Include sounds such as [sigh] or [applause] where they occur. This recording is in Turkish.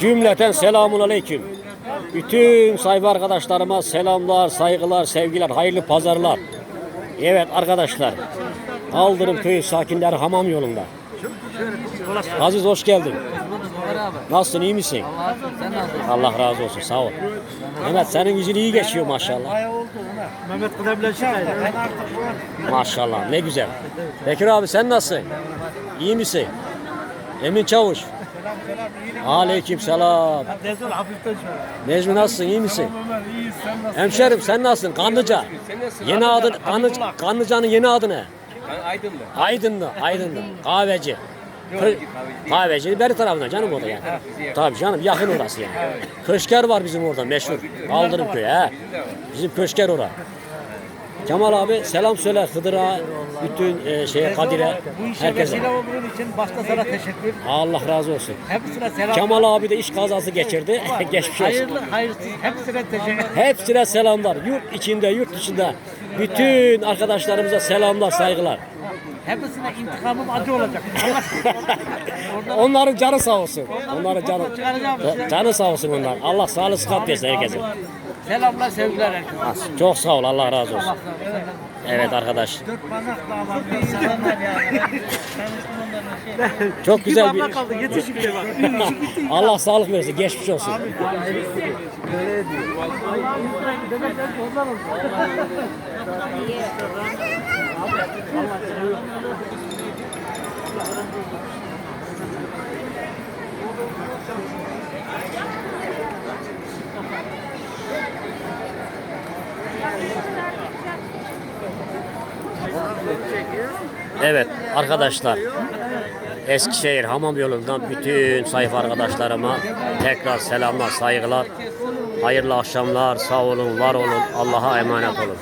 Cümleten selamun aleyküm. Bütün sayfa arkadaşlarıma selamlar, saygılar, sevgiler, hayırlı pazarlar. Evet arkadaşlar, Kaldırım köyü sakinleri hamam yolunda. Aziz hoş geldin. Nasılsın, iyi misin? Allah razı olsun, sağ ol. Mehmet senin yüzün iyi geçiyor maşallah. Mehmet. Maşallah ne güzel. Bekir abi sen nasılsın? İyi misin? Emin Çavuş. Aleyküm selam. Desel hafiften şöyle. Necmi nasılsın? iyi misin? Ömer iyiyiz sen nasılsın? Hemşerim sen nasılsın? Kanlıca. Yeni adın Kanlı, Kanlıca'nın yeni adı ne? Aydınlı. Aydınlı. Aydınlı. Kahveci. Kahveci beri tarafında canım orada yani. Tabii canım yakın orası yani. Köşker var bizim orada meşhur. Kaldırım köyü he. Bizim köşker orada. Kemal abi selam söyle Hıdır'a, bütün e, şeye Kadir'e, Bu işe herkese. vesile olduğun için başta sana teşekkür. Allah razı olsun. Hepsine selam. Kemal abi de iş kazası geçirdi. [laughs] Geçmiş olsun. Hayırlı, hayırsız. Hepsine teşekkür. Hepsine selamlar. Yurt içinde, yurt dışında. Bütün arkadaşlarımıza selamlar, saygılar. Hepsine intikamım acı olacak. [laughs] Onların canı sağ olsun. Onların canı, çıkaracağım. canı sağ olsun onlar. Allah sağlık sıhhat versin herkese. Selamlar, sevgiler herkese. Çok sağ ol. Allah razı olsun. Evet arkadaş. Çok güzel bir... bak. [laughs] Allah sağlık versin. Geçmiş olsun. Evet arkadaşlar. Eskişehir Hamam yolundan bütün sayfa arkadaşlarıma tekrar selamlar, saygılar. Hayırlı akşamlar, sağ olun, var olun, Allah'a emanet olun.